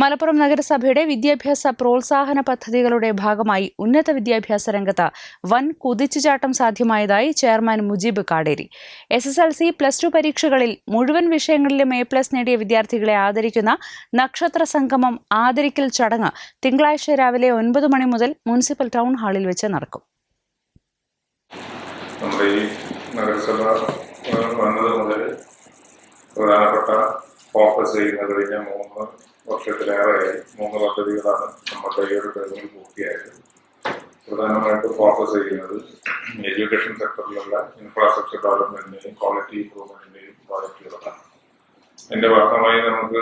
മലപ്പുറം നഗരസഭയുടെ വിദ്യാഭ്യാസ പ്രോത്സാഹന പദ്ധതികളുടെ ഭാഗമായി ഉന്നത വിദ്യാഭ്യാസ രംഗത്ത് വൻ കുതിച്ചുചാട്ടം സാധ്യമായതായി chairman Mujeeb Kaderi. S S L C plus two പരീക്ഷകളിൽ മുഴുവൻ വിഷയങ്ങളിലും എ പ്ലസ് നേടിയ വിദ്യാർത്ഥികളെ ആദരിക്കുന്ന നക്ഷത്ര സംഗമം ആദരിക്കൽ ചടങ്ങ് തിങ്കളാഴ്ച രാവിലെ ഒൻപത് മണി മുതൽ മുനിസിപ്പൽ ടൗൺ ഹാളിൽ വെച്ച് നടക്കും. ഓഫീസ് ചെയ്യുന്ന കഴിഞ്ഞ മൂന്ന് വർഷത്തിലേറെയായി മൂന്ന് പദ്ധതികളാണ് നമ്മുടെ ഈ ഒരു ടേമിൽ പൂർത്തിയായത്. പ്രധാനമായിട്ടും ഫോക്കസ് ചെയ്യുന്നത് എഡ്യൂക്കേഷൻ സെക്ടറിലുള്ള ഇൻഫ്രാസ്ട്രക്ചർ ഡെവലപ്മെന്റിന്റെയും ക്വാളിറ്റി ഇംപ്രൂവ്മെന്റിന്റെയും പ്രോജക്റ്റുകളാണ് എന്റെ ഭാഗമായി നമുക്ക്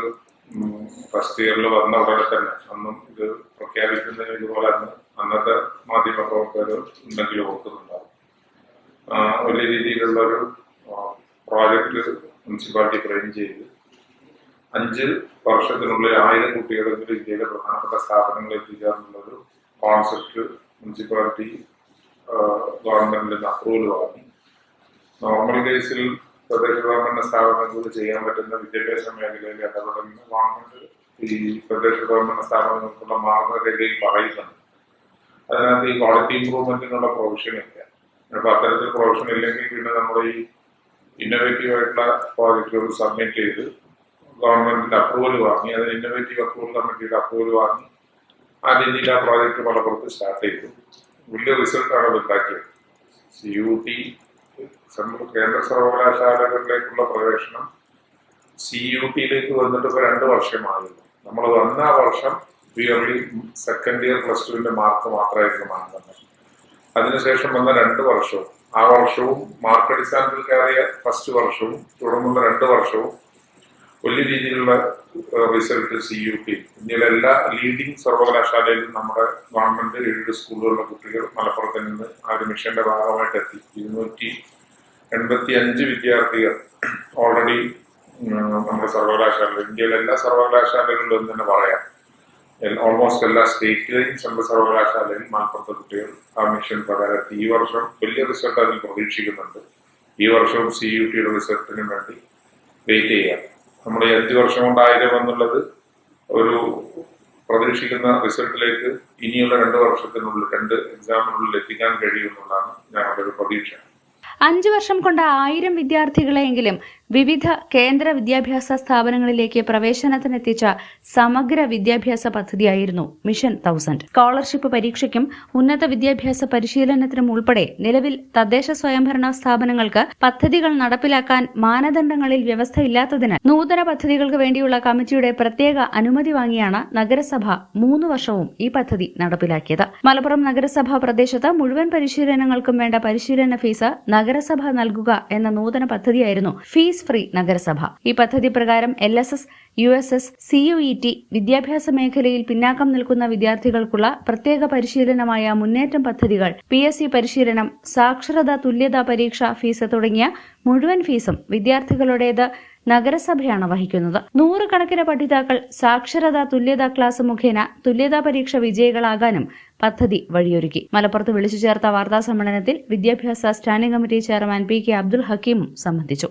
ഫസ്റ്റ് ഇയറിൽ വന്ന ഉടനെ തന്നെ അന്നും ഇത് പ്രഖ്യാപിക്കുന്നതിന് ഇതുപോലെ തന്നെ അന്നത്തെ മാധ്യമ പ്രവർത്തകർ ഉണ്ടെങ്കിൽ ഓർക്കുന്നുണ്ടാവും. വലിയ രീതിയിലുള്ള ഒരു പ്രോജക്റ്റ് മുനിസിപ്പാലിറ്റി ഫ്രെയിം ചെയ്ത്. അഞ്ച് വർഷത്തിനുള്ളിൽ ആയിരം കുട്ടികളെങ്കിലും ഇന്ത്യയിലെ പ്രധാനപ്പെട്ട സ്ഥാപനങ്ങളിൽ എത്തിക്കുക എന്നുള്ളൊരു കോൺസെപ്റ്റ് മുനിസിപ്പാലിറ്റി ഗവൺമെന്റിൽ അപ്രൂവൽ വാങ്ങി നോർമൽ കേസിൽ പ്രദേശ ഗവൺമെന്റ് സ്ഥാപനങ്ങൾക്ക് ചെയ്യാൻ പറ്റുന്ന വിദ്യാഭ്യാസ മേഖലയിൽ ഇടപെടുന്ന ഗവൺമെന്റ് ഈ പ്രദേശ ഗവൺമെന്റ് സ്ഥാപനങ്ങൾക്കുള്ള മാർഗരേഖയിൽ പറയുന്നുണ്ട്. അതിനകത്ത് ഈ ക്വാളിറ്റി ഇംപ്രൂവ്മെന്റിനുള്ള പ്രൊവിഷൻ ഇല്ല. അപ്പൊ അത്തരത്തിൽ പ്രൊവിഷൻ ഇല്ലെങ്കിൽ പിന്നെ നമ്മൾ ഈ ഇന്നോവേറ്റീവ് ആയിട്ടുള്ള പ്രോജക്റ്റുകൾ സബ്മിറ്റ് ചെയ്ത് ഗവൺമെന്റിന്റെ അപ്രൂവൽ വാങ്ങി അതിന് ഇന്നോവേറ്റീവ് അപ്രൂവൽ കമ്മിറ്റിയുടെ അപ്രൂവൽ വാങ്ങി ആ രീതിയിൽ ആ പ്രോജക്റ്റ് മലപ്പുറത്ത് സ്റ്റാർട്ട് ചെയ്തു. വലിയ റിസൾട്ടാണ് അത് ഉണ്ടാക്കിയത്. സി യു ടി കേന്ദ്ര സർവകലാശാലകളിലേക്കുള്ള പ്രവേശനം സി യു ടിയിലേക്ക് വന്നിട്ട് ഇപ്പൊ രണ്ട് വർഷമായിരുന്നു നമ്മൾ വന്ന വർഷം പ്യുവർലി സെക്കൻഡ് ഇയർ പ്ലസ് ടുവിന്റെ മാർക്ക് മാത്രമായിരുന്നു മാനദണ്ഡം അതിനുശേഷം വന്ന രണ്ട് വർഷവും ആ വർഷവും മാർക്ക് അടിസ്ഥാനത്തിൽ കയറിയ ഫസ്റ്റ് വർഷവും തുടർന്നുള്ള രണ്ട് വർഷവും വലിയ രീതിയിലുള്ള റിസൾട്ട് സി യു ടി ഇന്ത്യയിലെ എല്ലാ ലീഡിംഗ് സർവകലാശാലയിലും നമ്മുടെ ഗവൺമെന്റ് എയ്ഡ് സ്കൂളുകളിലെ കുട്ടികൾ മലപ്പുറത്ത് നിന്ന് ആ ഒരു മിഷന്റെ ഭാഗമായിട്ട് എത്തി. ഇരുന്നൂറ്റി എൺപത്തി അഞ്ച് വിദ്യാർത്ഥികൾ ഓൾറെഡി നമ്മുടെ സർവകലാശാല ഇന്ത്യയിലെ എല്ലാ സർവകലാശാലകളിലും തന്നെ പറയാം. ഓൾമോസ്റ്റ് എല്ലാ സ്റ്റേറ്റിലെയും സെൻട്രൽ സർവകലാശാലയിലും മലപ്പുറത്തെ കുട്ടികൾ ആ മിഷൻ പ്രകാരം. ഈ വർഷം വലിയ റിസൾട്ട് അതിൽ പ്രതീക്ഷിക്കുന്നുണ്ട്. ഈ വർഷവും സി യു ടിയുടെ റിസൾട്ടിന് വേണ്ടി വെയിറ്റ് ചെയ്യാം. നമ്മൾ അഞ്ച് വർഷം കൊണ്ട് ആയിരം എന്നുള്ളത് ഒരു പ്രതീക്ഷിക്കുന്ന റിസൾട്ടിലേക്ക് ഇനിയുള്ള രണ്ട് വർഷത്തിനുള്ളിൽ രണ്ട് എക്സാമിനുള്ളിൽ എത്തിക്കാൻ കഴിയുമെന്നുള്ളതാണ് ഞങ്ങളുടെ ഒരു പ്രതീക്ഷ. അഞ്ചു വർഷം കൊണ്ട് ആയിരം വിദ്യാർത്ഥികളെയെങ്കിലും വിവിധ കേന്ദ്ര വിദ്യാഭ്യാസ സ്ഥാപനങ്ങളിലേക്ക് പ്രവേശനത്തിനെത്തിച്ച സമഗ്ര വിദ്യാഭ്യാസ പദ്ധതിയായിരുന്നു മിഷൻ തൗസൻഡ്. സ്കോളർഷിപ്പ് പരീക്ഷയ്ക്കും ഉന്നത വിദ്യാഭ്യാസ പരിശീലനത്തിനും ഉൾപ്പെടെ നിലവിൽ തദ്ദേശ സ്വയംഭരണ സ്ഥാപനങ്ങൾക്ക് പദ്ധതികൾ നടപ്പിലാക്കാൻ മാനദണ്ഡങ്ങളിൽ വ്യവസ്ഥയില്ലാത്തതിനാൽ നൂതന പദ്ധതികൾക്ക് വേണ്ടിയുള്ള കമ്മിറ്റിയുടെ പ്രത്യേക അനുമതി വാങ്ങിയാണ് നഗരസഭ മൂന്ന് വർഷവും ഈ പദ്ധതി നടപ്പിലാക്കിയത്. മലപ്പുറം നഗരസഭാ പ്രദേശത്ത് മുഴുവൻ പരിശീലനങ്ങൾക്കും വേണ്ട പരിശീലന ഫീസ് നഗരസഭ നൽകുക എന്ന നൂതന പദ്ധതിയായിരുന്നു ഫീസ് ഫ്രീ നഗരസഭ. ഈ പദ്ധതി പ്രകാരം L S S U S S C U E T വിദ്യാഭ്യാസ മേഖലയിൽ പിന്നാക്കം നിൽക്കുന്ന വിദ്യാർത്ഥികൾക്കുള്ള പ്രത്യേക പരിശീലനമായ മുന്നേറ്റം പദ്ധതികൾ പി എസ് സി പരിശീലനം സാക്ഷരത തുല്യതാ പരീക്ഷ ഫീസ് തുടങ്ങിയ മുഴുവൻ ഫീസും വിദ്യാർത്ഥികളുടേത് നഗരസഭയാണ് വഹിക്കുന്നത്. നൂറുകണക്കിന് പഠിതാക്കൾ സാക്ഷരത തുല്യതാ ക്ലാസ് മുഖേന തുല്യതാ പരീക്ഷ വിജയികളാകാനും പദ്ധതി വഴിയൊരുക്കി. മലപ്പുറത്ത് വിളിച്ചു ചേർത്ത വാർത്താ സമ്മേളനത്തിൽ വിദ്യാഭ്യാസ standing committee chairman P K Abdul ഹക്കീമും സംബന്ധിച്ചു.